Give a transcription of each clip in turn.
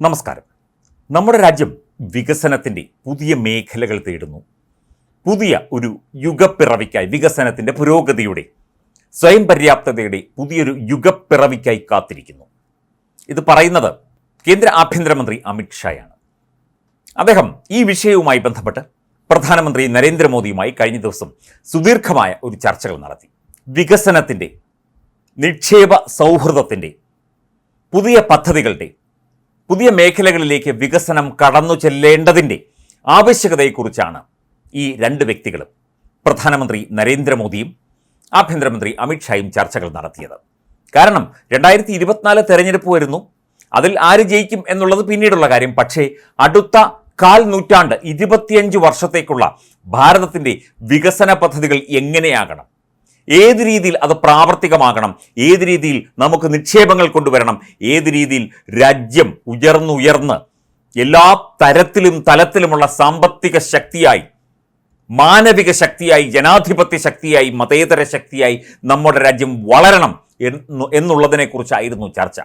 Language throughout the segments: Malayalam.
നമസ്കാരം. നമ്മുടെ രാജ്യം വികസനത്തിന്റെ പുതിയ മേഖലകൾ തേടുന്നു. പുതിയ ഒരു യുഗപ്പിറവിക്കായി വികസനത്തിന്റെ പുരോഗതിയുടെ സ്വയം പര്യാപ്തതയുടെ പുതിയൊരു യുഗപ്പിറവിക്കായി കാത്തിരിക്കുന്നു. ഇത് പറയുന്നത് കേന്ദ്ര ആഭ്യന്തരമന്ത്രി അമിത്ഷായാണ് അദ്ദേഹം ഈ വിഷയവുമായി ബന്ധപ്പെട്ട് പ്രധാനമന്ത്രി നരേന്ദ്രമോദിയുമായി കഴിഞ്ഞ ദിവസം സുദീർഘമായ ഒരു ചർച്ചകൾ നടത്തി. വികസനത്തിന്റെ നിക്ഷേപ സൗഹൃദത്തിന്റെ പുതിയ പദ്ധതികളുടെ പുതിയ മേഖലകളിലേക്ക് വികസനം കടന്നു ചെല്ലേണ്ടതിന്റെ ആവശ്യകതയെക്കുറിച്ചാണ് ഈ രണ്ട് വ്യക്തികളും പ്രധാനമന്ത്രി നരേന്ദ്രമോദിയും ആഭ്യന്തരമന്ത്രി അമിത്ഷായും ചർച്ചകൾ നടത്തിയത്. കാരണം രണ്ടായിരത്തി ഇരുപത്തിനാല് തെരഞ്ഞെടുപ്പ് വരുന്നു അതിൽ ആര് ജയിക്കും എന്നുള്ളത് പിന്നീടുള്ള കാര്യം. പക്ഷേ അടുത്ത കാൽ നൂറ്റാണ്ട് ഇരുപത്തിയഞ്ച് വർഷത്തേക്കുള്ള ഭാരതത്തിന്റെ വികസന പദ്ധതികൾ എങ്ങനെയാകണം? ഏത് രീതിയിൽ അത് പ്രാവർത്തികമാകണം? ഏത് രീതിയിൽ നമുക്ക് നിക്ഷേപങ്ങൾ കൊണ്ടുവരണം? ഏത് രീതിയിൽ രാജ്യം ഉയർന്നുയർന്ന് എല്ലാ തരത്തിലും തലത്തിലുമുള്ള സാമ്പത്തിക ശക്തിയായി മാനവിക ശക്തിയായി ജനാധിപത്യ ശക്തിയായി മതേതര ശക്തിയായി നമ്മുടെ രാജ്യം വളരണം എന്നു- എന്നുള്ളതിനെക്കുറിച്ചായിരുന്നു ചർച്ച.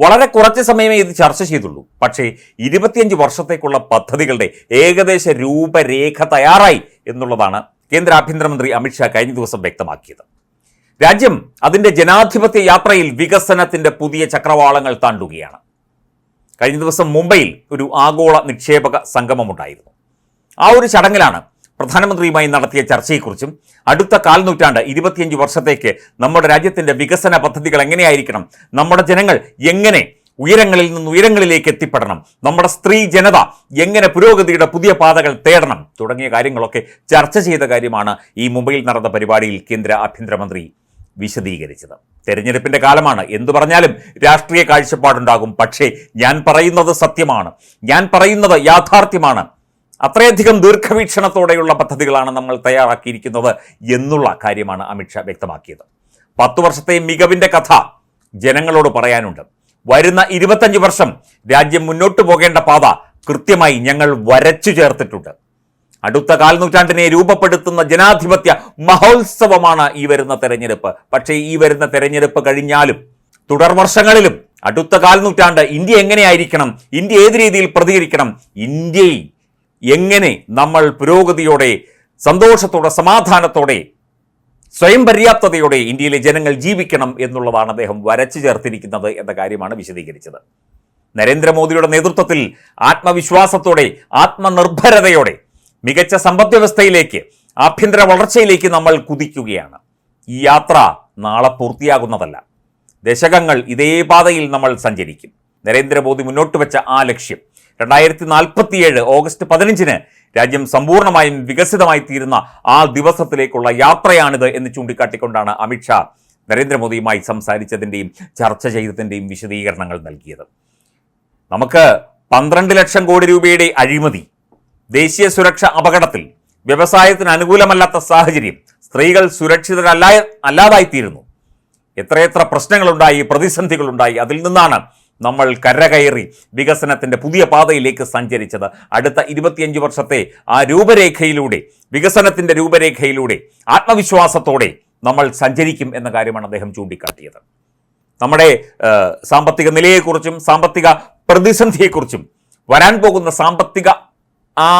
വളരെ കുറച്ച് സമയമേ ഇത് ചർച്ച ചെയ്തുള്ളൂ. പക്ഷേ ഇരുപത്തിയഞ്ച് വർഷത്തേക്കുള്ള പദ്ധതികളുടെ ഏകദേശ രൂപരേഖ തയ്യാറായി എന്നുള്ളതാണ് കേന്ദ്ര ആഭ്യന്തരമന്ത്രി അമിത്ഷാ കഴിഞ്ഞ ദിവസം വ്യക്തമാക്കിയത്. രാജ്യം അതിന്റെ ജനാധിപത്യ യാത്രയിൽ വികസനത്തിന്റെ പുതിയ ചക്രവാളങ്ങൾ താണ്ടുകയാണ്. കഴിഞ്ഞ ദിവസം മുംബൈയിൽ ഒരു ആഗോള നിക്ഷേപക സംഗമമുണ്ടായിരുന്നു. ആ ഒരു ചടങ്ങിലാണ് പ്രധാനമന്ത്രിയുമായി നടത്തിയ ചർച്ചയെക്കുറിച്ചും അടുത്ത കാൽനൂറ്റാണ്ട് ഇരുപത്തിയഞ്ച് വർഷത്തേക്ക് നമ്മുടെ രാജ്യത്തിന്റെ വികസന പദ്ധതികൾ എങ്ങനെയായിരിക്കണം നമ്മുടെ ജനങ്ങൾ എങ്ങനെ ഉയരങ്ങളിൽ നിന്ന് ഉയരങ്ങളിലേക്ക് എത്തിപ്പെടണം. നമ്മുടെ സ്ത്രീ ജനത എങ്ങനെ പുരോഗതിയുടെ പുതിയ പാതകൾ തേടണം തുടങ്ങിയ കാര്യങ്ങളൊക്കെ ചർച്ച ചെയ്ത കാര്യമാണ് ഈ മുംബൈയിൽ നടന്ന പരിപാടിയിൽ കേന്ദ്ര ആഭ്യന്തരമന്ത്രി വിശദീകരിച്ചത്. തെരഞ്ഞെടുപ്പിന്റെ കാലമാണ്. എന്തു പറഞ്ഞാലും രാഷ്ട്രീയ കാഴ്ചപ്പാടുണ്ടാകും. പക്ഷേ ഞാൻ പറയുന്നത് സത്യമാണ്. ഞാൻ പറയുന്നത് യാഥാർത്ഥ്യമാണ്. അത്രയധികം ദീർഘവീക്ഷണത്തോടെയുള്ള പദ്ധതികളാണ് നമ്മൾ തയ്യാറാക്കിയിരിക്കുന്നത് എന്നുള്ള കാര്യമാണ് അമിത്ഷാ വ്യക്തമാക്കിയത്. പത്തു വർഷത്തെ മികവിന്റെ കഥ ജനങ്ങളോട് പറയാനുണ്ട്. വരുന്ന ഇരുപത്തഞ്ച് വർഷം രാജ്യം മുന്നോട്ട് പോകേണ്ട പാത കൃത്യമായി ഞങ്ങൾ വരച്ചു ചേർത്തിട്ടുണ്ട്. അടുത്ത കാൽനൂറ്റാണ്ടിനെ രൂപപ്പെടുത്തുന്ന ജനാധിപത്യ മഹോത്സവമാണ് ഈ വരുന്ന തെരഞ്ഞെടുപ്പ്. പക്ഷേ ഈ വരുന്ന തെരഞ്ഞെടുപ്പ് കഴിഞ്ഞാലും തുടർ വർഷങ്ങളിലും അടുത്ത കാൽനൂറ്റാണ്ട് ഇന്ത്യ എങ്ങനെയായിരിക്കണം ഇന്ത്യ ഏത് രീതിയിൽ പ്രതികരിക്കണം ഇന്ത്യയിൽ എങ്ങനെ നമ്മൾ പുരോഗതിയോടെ സന്തോഷത്തോടെ സമാധാനത്തോടെ സ്വയം പര്യാപ്തതയോടെ ഇന്ത്യയിലെ ജനങ്ങൾ ജീവിക്കണം എന്നുള്ളതാണ് അദ്ദേഹം വരച്ചു ചേർത്തിരിക്കുന്നത് എന്ന കാര്യമാണ് വിശദീകരിച്ചത്. നരേന്ദ്രമോദിയുടെ നേതൃത്വത്തിൽ ആത്മവിശ്വാസത്തോടെ ആത്മനിർഭരതയോടെ മികച്ച സമ്പദ്വ്യവസ്ഥയിലേക്ക് ആഭ്യന്തര വളർച്ചയിലേക്ക് നമ്മൾ കുതിക്കുകയാണ്. ഈ യാത്ര നാളെ പൂർത്തിയാകുന്നതല്ല. ദശകങ്ങൾ ഇതേ പാതയിൽ നമ്മൾ സഞ്ചരിക്കും. നരേന്ദ്രമോദി മുന്നോട്ട് വെച്ച ആ ലക്ഷ്യം രണ്ടായിരത്തി നാൽപ്പത്തിയേഴ് ഓഗസ്റ്റ് പതിനഞ്ചിന് രാജ്യം സമ്പൂർണമായും വികസിതമായി തീരുന്ന ആ ദിവസത്തിലേക്കുള്ള യാത്രയാണിത് എന്ന് ചൂണ്ടിക്കാട്ടിക്കൊണ്ടാണ് അമിത്ഷാ നരേന്ദ്രമോദിയുമായി സംസാരിച്ചതിന്റെയും ചർച്ച ചെയ്തതിന്റെയും വിശദീകരണങ്ങൾ നൽകിയത്. നമുക്ക് പന്ത്രണ്ട് ലക്ഷം കോടി രൂപയുടെ അഴിമതി ദേശീയ സുരക്ഷ അപകടത്തിൽ വ്യവസായത്തിന് അനുകൂലമല്ലാത്ത സാഹചര്യം സ്ത്രീകൾ സുരക്ഷിതരല്ല അല്ലാതായിത്തീരുന്നു. എത്രയെത്ര പ്രശ്നങ്ങളുണ്ടായി പ്രതിസന്ധികളുണ്ടായി അതിൽ നിന്നാണ് നമ്മൾ കരകയറി വികസനത്തിന്റെ പുതിയ പാതയിലേക്ക് സഞ്ചരിച്ചത്. അടുത്ത ഇരുപത്തിയഞ്ച് വർഷത്തെ ആ രൂപരേഖയിലൂടെ വികസനത്തിന്റെ രൂപരേഖയിലൂടെ ആത്മവിശ്വാസത്തോടെ നമ്മൾ സഞ്ചരിക്കും എന്ന കാര്യമാണ് അദ്ദേഹം ചൂണ്ടിക്കാട്ടിയത്. നമ്മുടെ സാമ്പത്തിക നിലയെക്കുറിച്ചും സാമ്പത്തിക പ്രതിസന്ധിയെക്കുറിച്ചും വരാൻ പോകുന്ന സാമ്പത്തിക ആ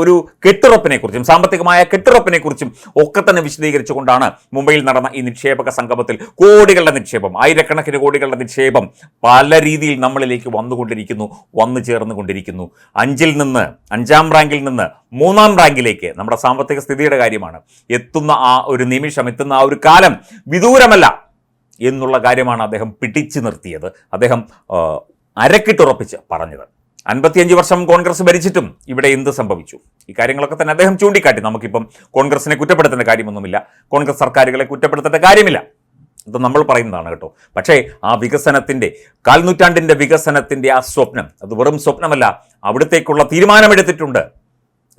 ഒരു കെട്ടുറപ്പിനെക്കുറിച്ചും സാമ്പത്തികമായ കെട്ടുറപ്പിനെക്കുറിച്ചും ഒക്കെ തന്നെ വിശദീകരിച്ചുകൊണ്ടാണ് മുംബൈയിൽ നടന്ന ഈ നിക്ഷേപക സംഗമത്തിൽ കോടികളുടെ നിക്ഷേപം ആയിരക്കണക്കിന് കോടികളുടെ നിക്ഷേപം പല രീതിയിൽ നമ്മളിലേക്ക് വന്നുകൊണ്ടിരിക്കുന്നു വന്നു ചേർന്നുകൊണ്ടിരിക്കുന്നു. അഞ്ചിൽ നിന്ന് അഞ്ചാം റാങ്കിൽ നിന്ന് മൂന്നാം റാങ്കിലേക്ക് നമ്മുടെ സാമ്പത്തിക സ്ഥിതിയുടെ കാര്യമാണ്. എത്തുന്ന ആ ഒരു നിമിഷം എത്തുന്ന ആ ഒരു കാലം വിദൂരമല്ല എന്നുള്ള കാര്യമാണ് അദ്ദേഹം പിടിച്ചു നിർത്തിയത്. അദ്ദേഹം അരക്കിട്ടുറപ്പിച്ച് പറഞ്ഞത്. അൻപത്തിയഞ്ച് വർഷം കോൺഗ്രസ് ഭരിച്ചിട്ടും ഇവിടെ എന്ത് സംഭവിച്ചു? ഈ കാര്യങ്ങളൊക്കെ തന്നെ അദ്ദേഹം ചൂണ്ടിക്കാട്ടി. നമുക്കിപ്പം കോൺഗ്രസിനെ കുറ്റപ്പെടുത്തേണ്ട കാര്യമൊന്നുമില്ല. കോൺഗ്രസ് സർക്കാരുകളെ കുറ്റപ്പെടുത്തേണ്ട കാര്യമില്ല. ഇത് നമ്മൾ പറയുന്നതാണ് കേട്ടോ. പക്ഷേ ആ വികസനത്തിന്റെ കാൽനൂറ്റാണ്ടിന്റെ വികസനത്തിന്റെ ആ സ്വപ്നം അത് വെറും സ്വപ്നമല്ല അവിടത്തേക്കുള്ള തീരുമാനമെടുത്തിട്ടുണ്ട്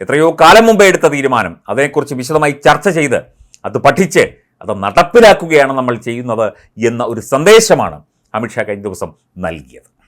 എത്രയോ കാലം മുമ്പേ എടുത്ത തീരുമാനം. അതിനെക്കുറിച്ച് വിശദമായി ചർച്ച ചെയ്ത് അത് പഠിച്ച് അത് നടപ്പിലാക്കുകയാണ് നമ്മൾ ചെയ്യുന്നത് എന്ന ഒരു സന്ദേശമാണ് അമിത്ഷാ കഴിഞ്ഞ ദിവസം നൽകിയത്.